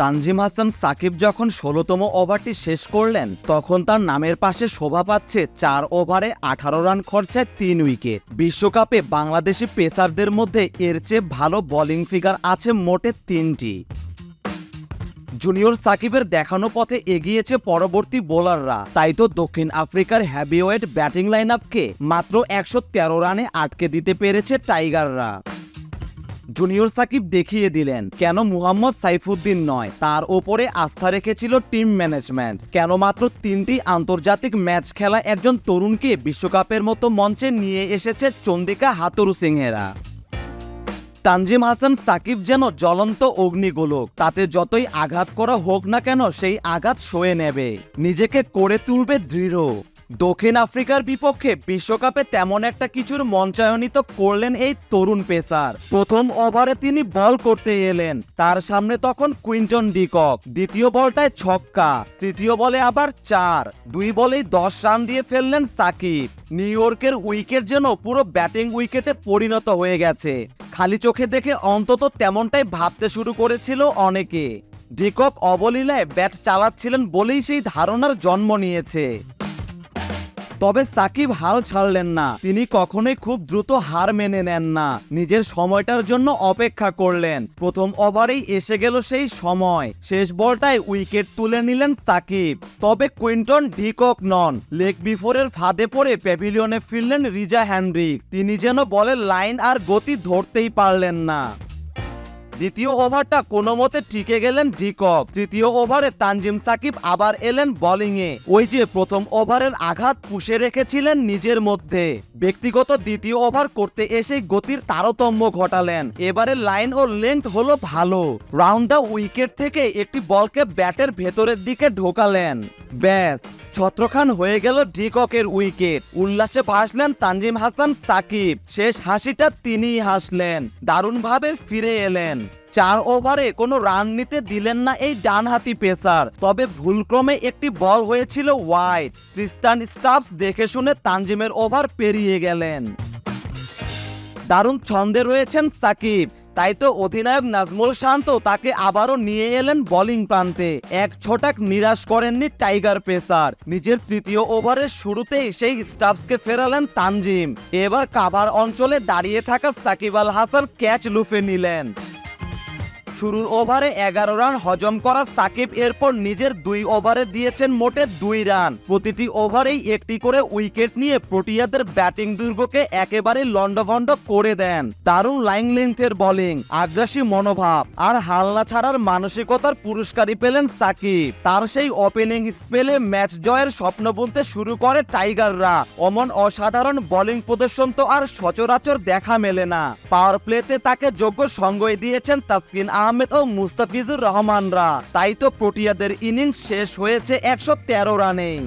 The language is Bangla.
তানজিম হাসান, সাকিব যখন ষোলোতম ওভারটি শেষ করলেন, তখন তার নামের পাশে শোভা পাচ্ছে চার ওভারে আঠারো রান খরচায় তিন উইকেট। বিশ্বকাপে বাংলাদেশি পেসারদের মধ্যে এর চেয়ে ভালো বোলিং ফিগার আছে মোটে তিনটি। জুনিয়র সাকিবের দেখানো পথে এগিয়েছে পরবর্তী বোলাররা। তাই তো দক্ষিণ আফ্রিকার হ্যাভিওয়েট ব্যাটিং লাইন আপকে মাত্র একশো তেরো রানে আটকে দিতে পেরেছে টাইগাররা। জুনিয়র সাকিব দেখিয়ে দিলেন, কেন মুহাম্মদ সাইফুদ্দিন নয়? তার ওপরে আস্থা রেখেছিল টিম ম্যানেজমেন্ট। কেন মাত্র তিনটি আন্তর্জাতিক ম্যাচ খেলা একজন তরুণকে বিশ্বকাপের মতো মঞ্চে নিয়ে এসেছে চন্দিকা হাতরু সিংহেরা? তানজিম হাসান সাকিব যেন জ্বলন্ত অগ্নিগোলক, তাতে যতই আঘাত করা হোক না কেন সেই আঘাত সয়ে নেবে। নিজেকে করে তুলবে দৃঢ়। দক্ষিণ আফ্রিকার বিপক্ষে বিশ্বকাপে তেমন একটা কিছুর মঞ্চায়নিত করলেন এই তরুণ পেসার। প্রথম ওভারে তিনি বল করতে এলেন, তার সামনে তখন কুইন্টন ডিকক। দ্বিতীয় বলটায় ছক্কা, তৃতীয় বলে আবার চার, দুই বলেই দশ রান দিয়ে ফেললেন সাকিব। নিউ ইয়র্কের উইকেট যেন পুরো ব্যাটিং উইকেটে পরিণত হয়ে গেছে। খালি চোখে দেখে অন্তত তেমনটাই ভাবতে শুরু করেছিল অনেকে। ডিকক অবলীলায় ব্যাট চালাচ্ছিলেন বলেই সেই ধারণার জন্ম নিয়েছে। তবে সাকিব হাল ছাড়লেন না। তিনি কখনোই খুব দ্রুত হার মেনে নেন না। নিজের সময়টার জন্য অপেক্ষা করলেন। প্রথম ওভারেই এসে গেল সেই সময়। শেষ বলটায় উইকেট তুলে নিলেন সাকিব। তবে কুইন্টন ডিকক নন। লেগ বিফোরের ফাঁদে পড়ে প্যাভিলিয়নে ফিরলেন রিজা হ্যান্ড্রিক্স। তিনি যেন বলের লাইন আর গতি ধরতেই পারলেন না। দ্বিতীয় ওভারটা কোনো মতে টিকে গেলেন ডিকক তৃতীয় ওভারে তানজিম সাকিব আবার এলেন বোলিংয়ে। ওই যে প্রথম ওভারের আঘাত পুষে রেখেছিলেন নিজের মধ্যে। ব্যক্তিগত দ্বিতীয় ওভার করতে এসে গতির তারতম্য ঘটালেন। এবারে লাইন ও লেংথ হলো ভালো। রাউন্ড দ্য উইকেট থেকে একটি বলকে ব্যাটের ভেতরের দিকে ঢোকালেন। ব্যাস। ছত্রখান হয়ে গেল ডিককের উইকেট। উল্লাসে ভাসলেন তানজিম হাসান, সাকিব। শেষ হাসিটা তিনিই হাসলেন। দারুণভাবে ফিরে এলেন। চার ওভারে কোনো রান নিতে দিলেন না এই ডানহাতি পেসার। তবে ভুলক্রমে একটি বল হয়েছিল ওয়াইড। ক্রিস্টান স্টাফস দেখে শুনে তানজিমের ওভার পেরিয়ে গেলেন। দারুণ ছন্দে রয়েছেন সাকিব। তাই তো অধিনায়ক নাজমুল শান্ত তাকে আবারও নিয়ে এলেন বোলিং প্রান্তে। এক ছোটাক নিরাশ করেননি টাইগার পেসার। নিজের তৃতীয় ওভারের শুরুতেই সেই স্টাফসকে ফেরালেন তানজিম। এবার কাভার অঞ্চলে দাঁড়িয়ে থাকা সাকিব আল হাসান ক্যাচ লুফে নিলেন। শুরুর ওভারে এগারো রান হজম করা সাকিব এরপর নিজের দুই ওভারে দিয়েছেন মোটে দুই রান। প্রতিটি ওভারেই একটি করে উইকেট নিয়ে প্রোটিয়াদের ব্যাটিং দুর্গকে একেবারে লন্ডভন্ড করে দেন। দারুণ লাইন লেন্থের বোলিং, আগ্রাসী মনোভাব আর হালনা ছাড়ার মানসিকতার পুরস্কারই পেলেন সাকিব। তার সেই ওপেনিং স্পেলে ম্যাচ জয়ের স্বপ্ন বুনতে শুরু করে টাইগাররা। অমন অসাধারণ বোলিং প্রদর্শন তো আর সচরাচর দেখা মেলে না। পাওয়ার প্লেতে তাকে যোগ্য সঙ্গই দিয়েছেন তাসকিন আহমেদ। ও মুস্তাফিজুর রহমানরা। তাই তো প্রোটিয়াদের ইনিংস শেষ হয়েছে একশো তেরো রানেই।